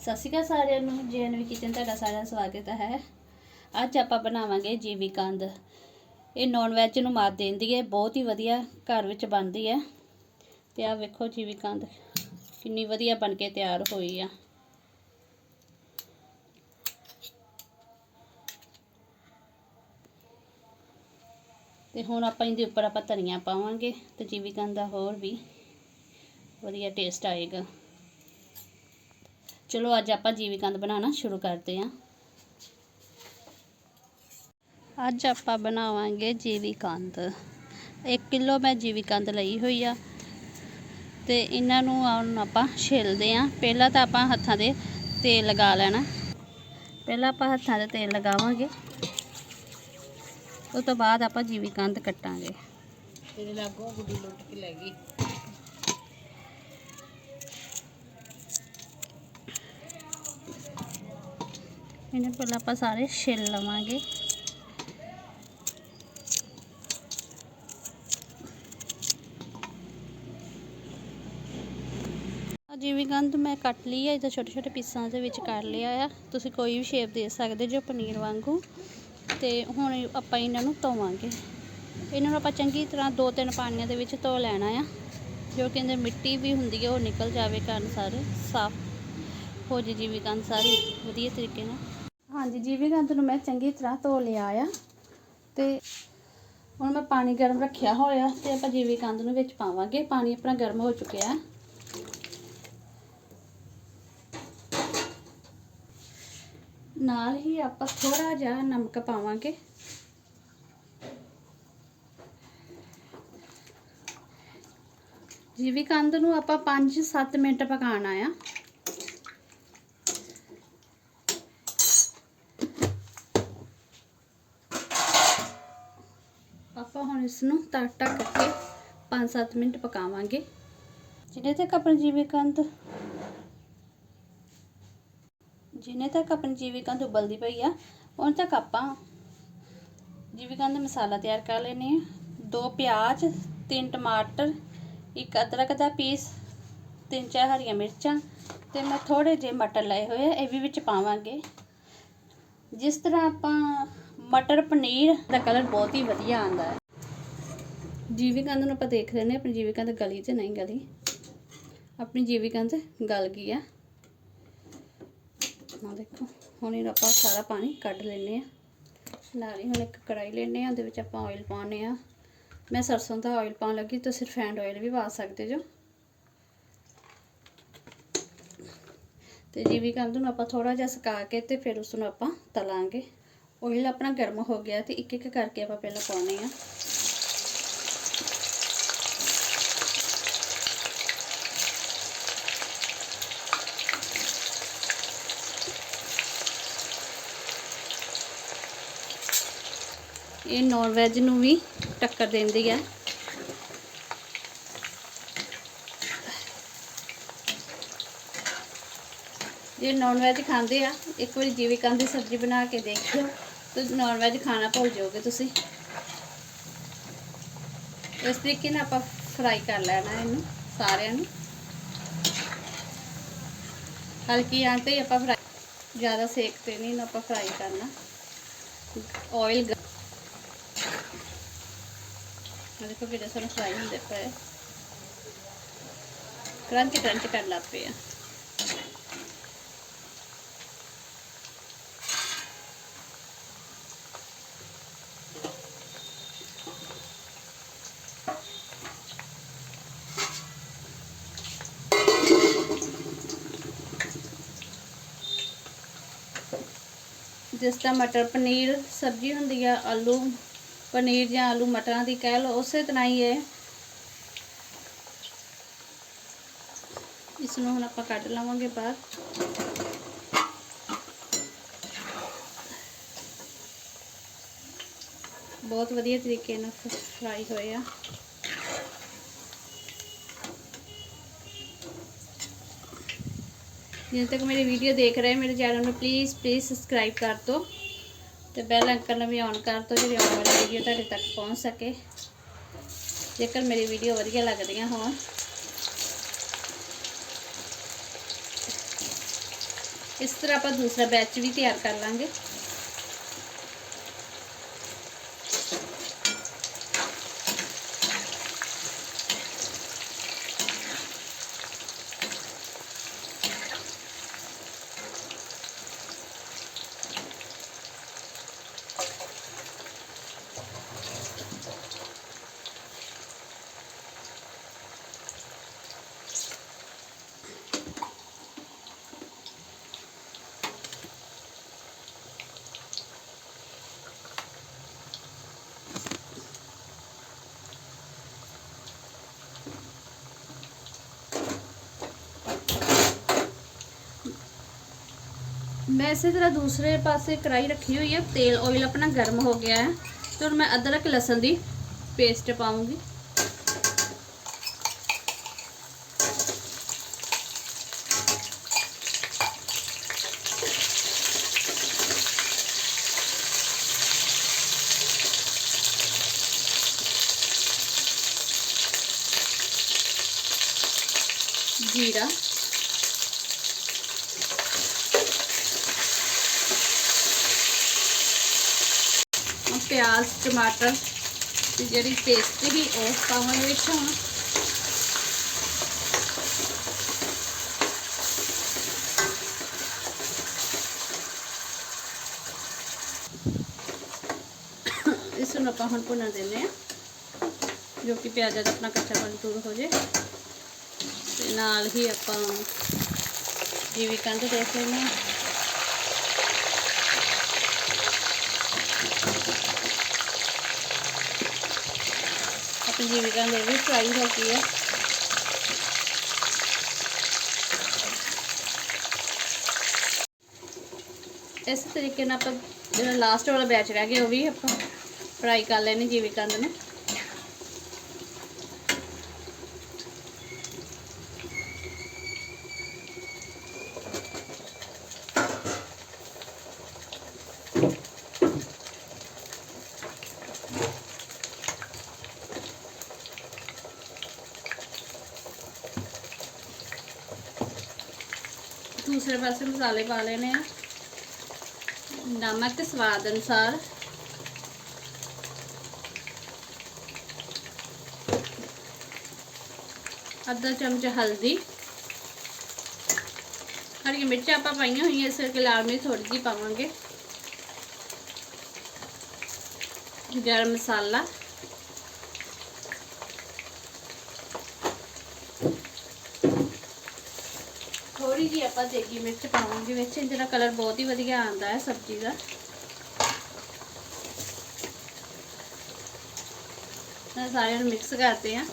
ਸਤਿ ਸ਼੍ਰੀ ਅਕਾਲ ਸਾਰਿਆਂ ਨੂੰ ਜੇਐਨਵੀ ਕਿਚਨ ਤੁਹਾਡਾ ਸਾਰਿਆਂ ਦਾ ਸਵਾਗਤ ਹੈ। ਅੱਜ ਆਪਾਂ ਬਣਾਵਾਂਗੇ ਜੀਵੀ ਕੰਦ। ਇਹ ਨੌਨ ਵੈਜ ਨੂੰ ਮਾਤ ਦਿੰਦੀ ਹੈ, ਬਹੁਤ ਹੀ ਵਧੀਆ ਘਰ ਵਿੱਚ ਬਣਦੀ ਹੈ। ਤੇ ਆਹ ਵੇਖੋ ਜੀਵੀ ਕੰਦ, ਕਿੰਨੀ ਵਧੀਆ ਬਣ ਕੇ ਤਿਆਰ ਹੋਈ ਆ। ਤੇ ਹੁਣ ਆਪਾਂ ਇਹਦੇ ਉੱਪਰ ਆਪਾਂ ਧਨੀਆ ਪਾਵਾਂਗੇ ਤੇ ਜੀਵੀ ਕੰਦ ਦਾ ਹੋਰ ਵੀ ਵਧੀਆ ਟੇਸਟ ਆਏਗਾ। ਚਲੋ ਅੱਜ ਆਪਾਂ ਜੀਵਿਕੰਦ ਬਣਾਉਣਾ ਸ਼ੁਰੂ ਕਰਦੇ ਹਾਂ। ਅੱਜ ਆਪਾਂ ਬਣਾਵਾਂਗੇ ਜੀਵਿਕੰਦ। 1 ਕਿਲੋ ਮੈਂ ਜੀਵਿਕੰਦ ਲਈ ਹੋਈ ਆ। ਤੇ ਇਹਨਾਂ ਨੂੰ ਹੁਣ ਆਪਾਂ ਛਿਲਦੇ ਆ ਪਹਿਲਾਂ ਤਾਂ ਆਪਾਂ ਹੱਥਾਂ ਦੇ ਤੇਲ ਲਗਾ ਲੈਣਾ। ਪਹਿਲਾਂ ਆਪਾਂ ਹੱਥਾਂ ਦੇ ਤੇਲ ਲਗਾਵਾਂਗੇ। ਉਸ ਤੋਂ ਬਾਅਦ ਆਪਾਂ ਜੀਵਿਕੰਦ ਕੱਟਾਂਗੇ। ਤੇਰੇ ਲਾਗੋਂ ਗੁੱਡੀ ਲੁੱਟ ਕੇ ਲੈ ਗਈ। ਇਹਨੇ ਪਹਿਲਾਂ ਆਪਾਂ ਸਾਰੇ ਛਿੱਲ ਲਵਾਂਗੇ। ਜੀਵਿਕੰਦ ਮੈਂ ਕੱਟ ਲਈ ਆ, ਇਹਦਾ ਛੋਟੇ ਛੋਟੇ ਪੀਸਾਂ ਦੇ ਵਿੱਚ ਕਰ ਲਿਆ ਆ। ਤੁਸੀਂ ਕੋਈ ਵੀ ਸ਼ੇਪ ਦੇ ਸਕਦੇ ਜੋ ਪਨੀਰ ਵਾਂਗੂ। ਤੇ ਹੁਣ ਆਪਾਂ ਇਹਨਾਂ ਨੂੰ ਧੋਵਾਂਗੇ। ਇਹਨਾਂ ਨੂੰ ਆਪਾਂ ਚੰਗੀ ਤਰ੍ਹਾਂ ਦੋ ਤਿੰਨ ਪਾਣੀਆਂ ਦੇ ਵਿੱਚ ਧੋ ਲੈਣਾ ਆ। ਜੋ ਕਿ ਇਹਦੇ ਮਿੱਟੀ ਵੀ ਹੁੰਦੀ ਹੈ ਉਹ ਨਿਕਲ ਜਾਵੇ ਕਾਰਨ ਸਾਰੇ, ਸਾਫ਼ ਹੋ ਜੇ ਜੀਵਿਕੰਦ ਸਾਰੀ ਵਧੀਆ ਤਰੀਕੇ ਨਾਲ। ਹਾਂਜੀ ਜੀਵਿਕੰਦ ਨੂੰ ਮੈਂ ਚੰਗੀ ਤਰ੍ਹਾਂ ਧੋ ਲਿਆ ਆ ਤੇ ਹੁਣ ਮੈਂ ਪਾਣੀ ਗਰਮ ਰੱਖਿਆ ਹੋਇਆ ਤੇ ਆਪਾਂ ਜੀਵਿਕੰਦ ਨੂੰ ਵਿੱਚ ਪਾਵਾਂਗੇ। ਪਾਣੀ ਆਪਣਾ ਗਰਮ ਹੋ ਚੁੱਕਿਆ ਨਾਲ ਹੀ ਆਪਾਂ ਥੋੜਾ ਜਿਹਾ ਨਮਕ ਪਾਵਾਂਗੇ। ਜੀਵਿਕੰਦ ਨੂੰ ਆਪਾਂ 5-7 ਮਿੰਟ ਪਕਾਉਣਾ ਆ ਆਪਾਂ ਹੁਣ ਇਸ ਨੂੰ ਤੱਕ ਢੱਕ ਕੇ 5-7 ਮਿੰਟ ਪਕਾਵਾਂਗੇ। ਜਿੰਨੇ ਤੱਕ ਆਪਣੀ ਜੀਵਿਕੰਦ ਜਿੰਨੇ ਤੱਕ ਆਪਣੀ ਜੀਵਿਕੰਦ ਉਬਲਦੀ ਪਈ ਆ ਉਨ ਤੱਕ ਆਪਾਂ ਜੀਵਿਕੰਦ ਮਸਾਲਾ ਤਿਆਰ ਕਰ ਲੈਨੇ ਆ ਦੋ ਪਿਆਜ਼, ਤਿੰਨ ਟਮਾਟਰ, ਇੱਕ ਅਦਰਕ ਦਾ ਪੀਸ, ਤਿੰਨ ਚਾਰ ਹਰੀਆਂ ਮਿਰਚਾਂ ਤੇ ਮੈਂ ਥੋੜੇ ਜਿਹੇ ਮਟਰ ਲਏ ਹੋਏ ਆ, ਇਹ ਵੀ ਵਿੱਚ ਪਾਵਾਂਗੇ। ਜਿਸ ਤਰ੍ਹਾਂ ਆਪਾਂ ਮਟਰ ਪਨੀਰ ਦਾ ਕਲਰ ਬਹੁਤ ਹੀ ਵਧੀਆ ਆਉਂਦਾ ਹੈ। ਜੀਵਿਕੰਦ ਨੂੰ ਆਪਾਂ ਦੇਖ ਰਹੇ ਨੇ ਆਪਣੀ ਜੀਵਿਕੰਦ ਗਲੀ ਤੇ ਨਹੀਂ ਗਲੀ। ਆਪਣੀ ਜੀਵਿਕੰਦ ਗਲ ਗਈ ਆ। ਆ ਦੇਖੋ, ਹੁਣ ਇਹ ਆਪਾਂ ਸਾਰਾ ਪਾਣੀ ਕੱਢ ਲੈਨੇ ਆ ਨਾਲ ਹੀ ਹੁਣ ਇੱਕ ਕੜਾਈ ਲੈਨੇ ਆ ਉਹਦੇ ਵਿੱਚ ਆਪਾਂ ਆਇਲ ਪਾਉਣੇ ਆ ਮੈਂ ਸਰਸੋਂ ਦਾ ਆਇਲ ਪਾਉਣ ਲੱਗੀ ਤੁਸੀਂ ਰਿਫਾਈਂਡ ਆਇਲ ਵੀ ਪਾ ਸਕਦੇ ਜੋ। ਤੇ ਜੀਵਿਕੰਦ ਨੂੰ ਆਪਾਂ ਥੋੜਾ ਜਿਹਾ ਸੁਕਾ ਕੇ ਤੇ ਫਿਰ ਉਸ ਨੂੰ ਆਪਾਂ ਤਲਾਂਗੇ। ਆਇਲ ਆਪਣਾ ਗਰਮ ਹੋ ਗਿਆ ਤੇ ਇੱਕ ਇੱਕ ਕਰਕੇ ਆਪਾਂ ਪਹਿਲਾਂ ਪਾਉਣੇ ਆ ਇਹ ਨੌਨ ਵੈਜ ਨੂੰ ਵੀ ਟੱਕਰ ਦਿੰਦੀ ਆ। ਜੇ ਨੌਨ ਵੈਜ ਖਾਂਦੇ ਆ, ਇੱਕ ਵਾਰੀ ਜੀਵਿਕਾ ਦੀ ਸਬਜ਼ੀ ਬਣਾ ਕੇ ਦੇਖਿਓ, ਤੇ ਨੌਨ ਵੈਜ ਖਾਣਾ ਭੁੱਲ ਜਾਓਗੇ ਤੁਸੀਂ। ਇਸ ਤਰੀਕੇ ਨਾਲ ਆਪਾਂ ਫਰਾਈ ਕਰ ਲੈਣਾ ਇਹਨੂੰ, ਸਾਰਿਆਂ ਨੂੰ। ਹਲਕੀ ਆਂ ਤੇ ਆਪਾਂ ਫਰਾਈ ਜ਼ਿਆਦਾ ਸੇਕ ਤੇ ਨਹੀਂ, ਇਹਨੂੰ ਆਪਾਂ ਫਰਾਈ ਕਰਨਾ। ਆਇਲ ਦੇਖੋ ਕਿਹੜੇ ਸਾਰੇ ਫਰਾਈ ਹੁੰਦੇ ਪਏ ਕਰੰਚ ਕਰੰਚ ਕਰ ਲੱਗ ਪਏ ਆ ਜਿਸ ਤਰ੍ਹਾਂ ਮਟਰ ਪਨੀਰ ਸਬਜ਼ੀ ਹੁੰਦੀ ਆ ਆਲੂ ਪਨੀਰ ਜਾਂ ਆਲੂ ਮਟਰਾਂ ਦੀ ਕਹਿ ਲਓ ਉਸੇ ਤਰ੍ਹਾਂ ਹੀ ਹੈ ਇਸ ਨੂੰ ਹੁਣ ਆਪਾਂ ਕੱਢ ਲਵਾਂਗੇ ਬਾਹਰ ਬਹੁਤ ਵਧੀਆ ਤਰੀਕੇ ਨਾਲ ਫਰਾਈ ਹੋਏ ਆ ਜਿੰਨੇ ਤੱਕ ਮੇਰੀ ਵੀਡੀਓ ਦੇਖ ਰਹੇ ਮੇਰੇ ਚੈਨਲ ਨੂੰ ਪਲੀਜ਼ ਪਲੀਜ਼ ਸਬਸਕ੍ਰਾਈਬ ਕਰ ਦਿਓ ਤੇ ਬੈਲ ਆਈਕਨ ਨੂੰ ਵੀ ਔਨ ਕਰ ਦਿਓ ਜਿਹੜੀ ਆਉਣ ਵਾਲੀ ਵੀਡੀਓ ਤੁਹਾਡੇ ਤੱਕ ਪਹੁੰਚ ਸਕੇ। ਜੇਕਰ ਮੇਰੀ ਵੀਡੀਓ ਵਧੀਆ ਲੱਗਦੀਆਂ ਹੋਣ। ਇਸ ਤਰ੍ਹਾਂ ਆਪਾਂ ਦੂਸਰਾ ਬੈਚ ਵੀ ਤਿਆਰ ਕਰ ਲਾਂਗੇ। ਮੈਂ ਇਸੇ ਤਰ੍ਹਾਂ ਦੂਸਰੇ ਪਾਸੇ ਕੜਾਈ ਰੱਖੀ ਹੋਈ ਹੈ ਤੇਲ ਆਇਲ ਆਪਣਾ ਗਰਮ ਹੋ ਗਿਆ ਹੈ ਤੇ ਹੁਣ ਮੈਂ ਅਦਰਕ, ਲਸਣ ਦੀ ਪੇਸਟ ਪਾਉਂਗੀ। ਹੁਣ ਪਿਆਜ਼ ਟਮਾਟਰ ਦੀ ਜਿਹੜੀ ਪੇਸਟ ਹੀ ਉਹ ਪਾਵਾਂਗੇ ਵਿੱਚ ਹੁਣ ਇਸ ਨੂੰ ਆਪਾਂ ਹੁਣ ਭੁੰਨ ਦਿੰਦੇ ਆ ਜੋ ਕਿ ਪਿਆਜ਼ਾਂ ਦਾ ਆਪਣਾ ਕੱਚਾ ਪਨ ਦੂਰ ਹੋ ਜੇ ਤੇ ਨਾਲ ਹੀ ਆਪਾਂ ਜੀਵੀ ਕੰਦ ਦੇਖ ਲੈਂਦੇ ਹਾਂ ਆਪਣੀ ਜੀਵਿਕਾ ਦੇ ਵੀ ਫਰਾਈ ਹੋ ਗਈ ਹੈ। ਇਸ ਤਰੀਕੇ ਨਾਲ ਆਪਾਂ ਜਿਹੜਾ ਲਾਸਟ ਵਾਲਾ ਬੈਚ ਰਹਿ ਗਿਆ ਉਹ ਵੀ ਆਪਾਂ ਫਰਾਈ ਕਰ ਲੈਣੇ ਜੀਵਿਕਾ ਦੇ ਨੂੰ ਦੂਸਰੇ ਪਾਸੇ ਮਸਾਲੇ ਪਾ ਲੈਣੇ ਆ। ਨਮਕ ਤੇ ਸਵਾਦ ਅਨੁਸਾਰ। ਅੱਧਾ ਚਮਚ ਹਲਦੀ। ਹਰੀਆਂ ਮਿਰਚਾਂ ਆਪਾਂ ਪਾਈਆਂ ਹੋਈਆਂ, ਇਸ ਕਰਕੇ ਲਾਲ ਮਿਰਚ ਥੋੜੀ ਜਿਹੀ ਪਾਵਾਂਗੇ। ਗਰਮ ਮਸਾਲਾ। ਥੋੜੀ ਆਪਾਂ ਦੇਗੀ ਮਿਰਚ ਪਾਵਾਂਗੇ ਵਿੱਚ ਜਿਹੜਾ ਕਲਰ ਬਹੁਤ ਹੀ ਵਧੀਆ ਆਉਂਦਾ ਹੈ ਸਬਜ਼ੀ ਦਾ। ਸਾਰਿਆਂ ਨੂੰ ਮਿਕਸ ਕਰਦੇ ਆ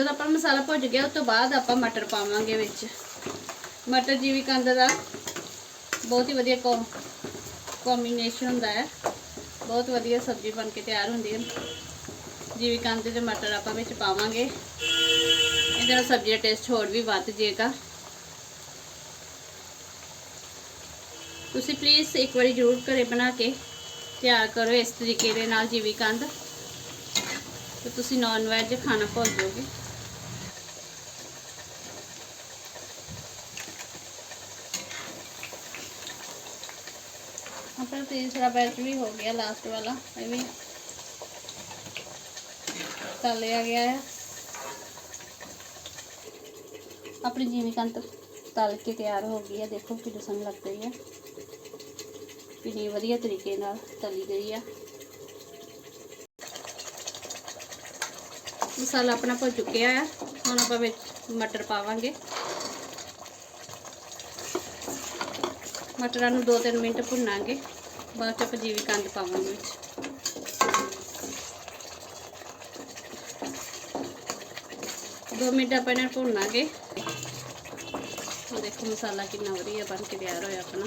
ਜਦੋਂ ਆਪਾਂ ਮਸਾਲਾ ਭੁੱਜ ਗਿਆ, ਉਸ ਤੋਂ ਬਾਅਦ ਆਪਾਂ ਮਟਰ ਪਾਵਾਂਗੇ ਵਿੱਚ। ਮਟਰ ਜੀਵੀ ਕੰਦ ਦਾ ਬਹੁਤ ਹੀ ਵਧੀਆ ਕੰਬੀਨੇਸ਼ਨ ਹੁੰਦਾ ਹੈ। ਬਹੁਤ ਵਧੀਆ ਸਬਜ਼ੀ ਬਣ ਕੇ ਤਿਆਰ ਹੁੰਦੀ ਹੈ। ਜੀਵੀ ਕੰਦ ਦੇ ਮਟਰ ਆਪਾਂ ਵਿੱਚ ਪਾਵਾਂਗੇ। ਇਹਦੇ ਨਾਲ ਸਬਜ਼ੀ ਦਾ ਟੇਸਟ ਹੋਰ ਵੀ ਵੱਧ ਜਾਏਗਾ। ਤੁਸੀਂ ਪਲੀਜ਼ ਇੱਕ ਵਾਰੀ ਜ਼ਰੂਰ ਘਰੇ ਬਣਾ ਕੇ ਤਿਆਰ ਕਰੋ ਇਸ ਤਰੀਕੇ ਦੇ ਨਾਲ ਜੀਵੀ ਕੰਦ। ਤੇ ਤੁਸੀਂ ਨਾਨ ਵੈਜ ਖਾਣਾ ਭੁੱਲ ਜਾਓਗੇ। ਆਪਣਾ ਤੀਸਰਾ ਬੈਚ ਵੀ ਹੋ ਗਿਆ ਲਾਸਟ ਵਾਲਾ ਇਹ ਵੀ ਤਲਿਆ ਗਿਆ ਹੈ ਆਪਣੀ ਜੀਵੀ ਕੰਤ ਤਲ ਕੇ ਤਿਆਰ ਹੋ ਗਈ ਹੈ ਦੇਖੋ ਕਿੰਨੀ ਸੋਹਣੀ ਲੱਗ ਰਹੀ ਹੈ ਕਿੰਨੀ ਵਧੀਆ ਤਰੀਕੇ ਨਾਲ ਤਲੀ ਗਈ ਹੈ ਮਸਾਲਾ ਆਪਣਾ ਭੁੱਜ ਚੁੱਕਿਆ ਹੈ ਹੁਣ ਆਪਾਂ ਵਿੱਚ ਮਟਰ ਪਾਵਾਂਗੇ ਮਟਰਾਂ ਨੂੰ 2-3 ਮਿੰਟ ਭੁੰਨਾਂਗੇ ਬਾਅਦ ਚ ਆਪਾਂ ਜੀਵੀ ਕੰਦ ਪਾਵਾਂਗੇ ਵਿੱਚ। ਦੋ ਮਿੰਟ ਆਪਾਂ ਇਹਨਾਂ ਨੂੰ ਭੁੰਨਾਂਗੇ। ਦੇਖੋ ਮਸਾਲਾ ਕਿੰਨਾ ਵਧੀਆ ਬਣ ਕੇ ਤਿਆਰ ਹੋਇਆ ਆਪਣਾ।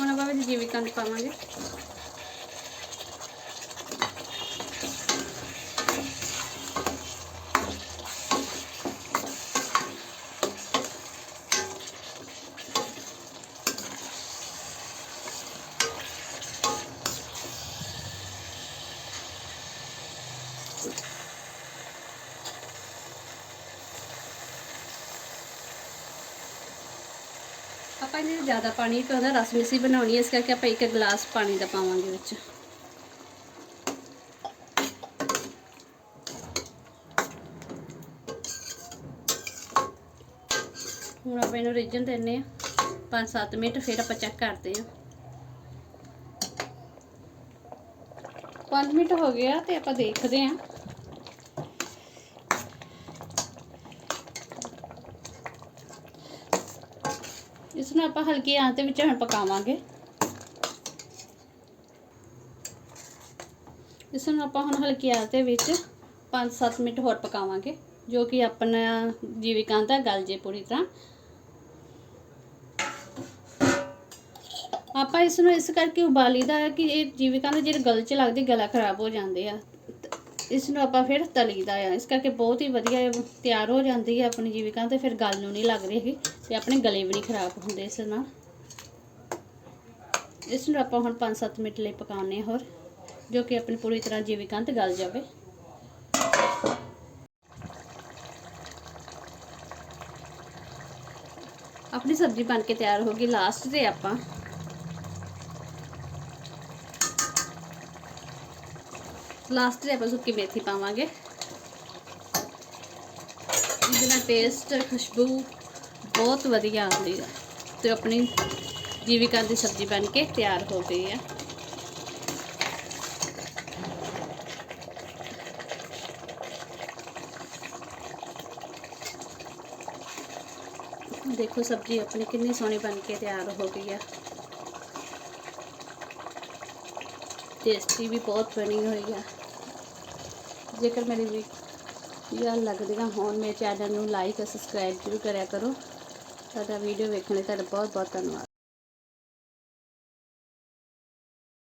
ਹੁਣ ਆਪਾਂ ਵਿੱਚ ਜੀਵੀ ਕੰਦ ਪਾਵਾਂਗੇ। ਆਪਾਂ ਇਹਨੇ ਜ਼ਿਆਦਾ ਪਾਣੀ ਪਾਉਂਦਾ ਰਸ ਮਿੱਸੀ ਬਣਾਉਣੀ ਹੈ ਇਸ ਕਰਕੇ ਆਪਾਂ ਇੱਕ ਗਲਾਸ ਪਾਣੀ ਦਾ ਪਾਵਾਂਗੇ ਵਿੱਚ। ਹੁਣ ਆਪਾਂ ਇਹਨੂੰ ਰਿੱਝਣ ਦਿੰਨੇ ਆ 5-7 ਮਿੰਟ ਫਿਰ ਆਪਾਂ ਚੈੱਕ ਕਰਦੇ ਆ 5 ਮਿੰਟ ਹੋ ਗਿਆ ਤੇ ਆਪਾਂ ਦੇਖਦੇ ਆ ਆਪਾਂ ਹਲਕੀ ਆਂਚ ਵਿੱਚ ਹੁਣ ਪਕਾਵਾਂਗੇ। ਇਸ ਨੂੰ ਆਪਾਂ ਹੁਣ ਹਲਕੀ ਆਂਚ ਦੇ ਵਿੱਚ 5-7 ਮਿੰਟ ਹੋਰ ਪਕਾਵਾਂਗੇ, ਜੋ ਕਿ ਆਪਣਾ ਜੀਵਿਕਾਂਤ ਦਾ ਗਲ ਜੇ ਪੂਰੀ ਤਰ੍ਹਾਂ। ਆਪਾਂ ਇਸ ਨੂੰ ਇਸ ਕਰਕੇ ਉਬਾਲੀਦਾ ਹੈ ਕਿ ਇਹ ਜੀਵਿਕਾਂ ਦੇ ਜਿਹੜੇ ਗਲ 'ਚ ਲੱਗਦੇ ਗਲਾ ਖਰਾਬ ਹੋ ਜਾਂਦੇ ਆ। ਇਸ ਨੂੰ ਆਪਾਂ ਫਿਰ ਤਲੀਦਾ ਆ। ਇਸ ਕਰਕੇ ਬਹੁਤ ਹੀ ਵਧੀਆ ਤਿਆਰ ਹੋ ਜਾਂਦੀ ਹੈ ਆਪਣੀ ਜੀਵਿਕਾਂ ਤੇ ਫਿਰ ਗਲ ਨੂੰ ਨਹੀਂ ਲੱਗ ਰਹੀ ਹੈਗੀ ਤੇ ਆਪਣੇ ਗਲੇ ਵੀ ਨਹੀਂ ਖਰਾਬ ਹੁੰਦੇ ਇਸ ਨਾਲ। ਇਸ ਨੂੰ ਆਪਾਂ ਹੁਣ 5-7 ਮਿੰਟ ਲਈ ਪਕਾਉਣੇ ਆ ਹੋਰ, ਜੋ ਕਿ ਆਪਣੀ ਪੂਰੀ ਤਰ੍ਹਾਂ ਜੀਵਿਕਾਂ ਤੇ ਗਲ ਜਾਵੇ। ਆਪਣੀ ਸਬਜ਼ੀ ਬਣ ਕੇ ਤਿਆਰ ਹੋ ਗਈ। ਲਾਸਟ ਤੇ ਆਪਾਂ ਲਾਸਟ ਤੇ ਆਪਾਂ ਸੁੱਕੀ ਮੇਥੀ ਪਾਵਾਂਗੇ ਇਹਦੇ ਨਾਲ ਟੇਸਟ ਖੁਸ਼ਬੂ ਬਹੁਤ ਵਧੀਆ ਆਉਂਦੀ ਹੈ ਤੇ ਆਪਣੀ ਜੀਵਿਕਾ ਦੀ ਸਬਜ਼ੀ ਬਣ ਕੇ ਤਿਆਰ ਹੋ ਗਈ ਹੈ ਦੇਖੋ ਸਬਜ਼ੀ ਆਪਣੀ ਕਿੰਨੀ ਸੋਹਣੀ ਬਣ ਕੇ ਤਿਆਰ ਹੋ ਗਈ ਹੈ ਟੇਸਟੀ ਵੀ ਬਹੁਤ ਬਣੀ ਹੋਈ ਹੈ ਜੇਕਰ ਮੇਰੀ ਵੀਡੀਓ ਲੱਗਦੀਆਂ ਹੋਣ ਮੇਰੇ ਚੈਨਲ ਨੂੰ ਲਾਈਕ ਅਤੇ ਸਬਸਕ੍ਰਾਈਬ ਜ਼ਰੂਰ ਕਰਿਆ ਕਰੋ। ਸਾਡਾ ਵੀਡੀਓ ਵੇਖਣ ਲਈ ਤੁਹਾਡਾ ਬਹੁਤ ਬਹੁਤ ਧੰਨਵਾਦ।